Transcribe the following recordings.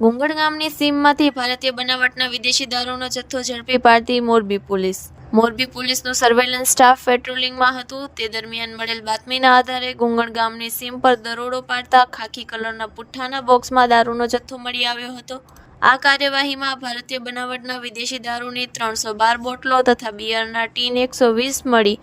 ગુંગળ ગામની સીમમાંથી ભારતીય બનાવટના વિદેશી દારૂનો જથ્થો ઝડપી પાડતી મોરબી પોલીસ. મોરબી પોલીસનું સર્વેલન્સ સ્ટાફ પેટ્રોલિંગમાં હતું. તે દરમિયાન મળેલ બાતમીના આધારે ગુંગળ ગામની સીમ પર દરોડો પાડતા ખાખી કલરના પુઠ્ઠાના બોક્સમાં દારૂનો જથ્થો મળી આવ્યો હતો. આ કાર્યવાહીમાં ભારતીય બનાવટના વિદેશી દારૂની ત્રણસો બાર બોટલો તથા બિયરના ટીન એકસો વીસ મળી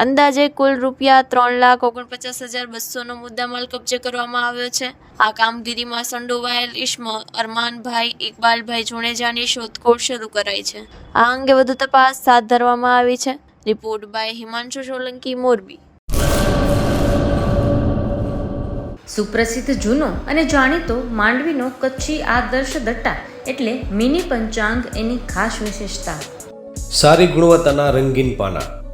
અંદાજે કુલ રૂપિયા ત્રણ લાખ ઓગણપચાસ હજાર બસોનો મુદ્દામાલ કબજે કરવામાં આવ્યો છે. આ કામગીરીમાં સંડોવાયેલ ઇસમો અરમાનભાઈ ઇકબાલભાઈ જુણેજાની શોધખોળ શરૂ કરાઈ છે. આ અંગે વધુ તપાસ હાથ ધરવામાં આવી છે. Report by Himanshu Solanki Morbi. સુપ્રસિદ્ધ જૂનો અને જાણીતો માંડવીનો કચ્છી આદર્શ દટ્ટા એટલે મિની પંચાંગ એની ખાસ વિશેષતા. સારી ગુણવત્તાના રંગીન પાના.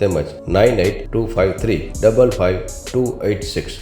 તેમજ nine eight two five three double five two eight six.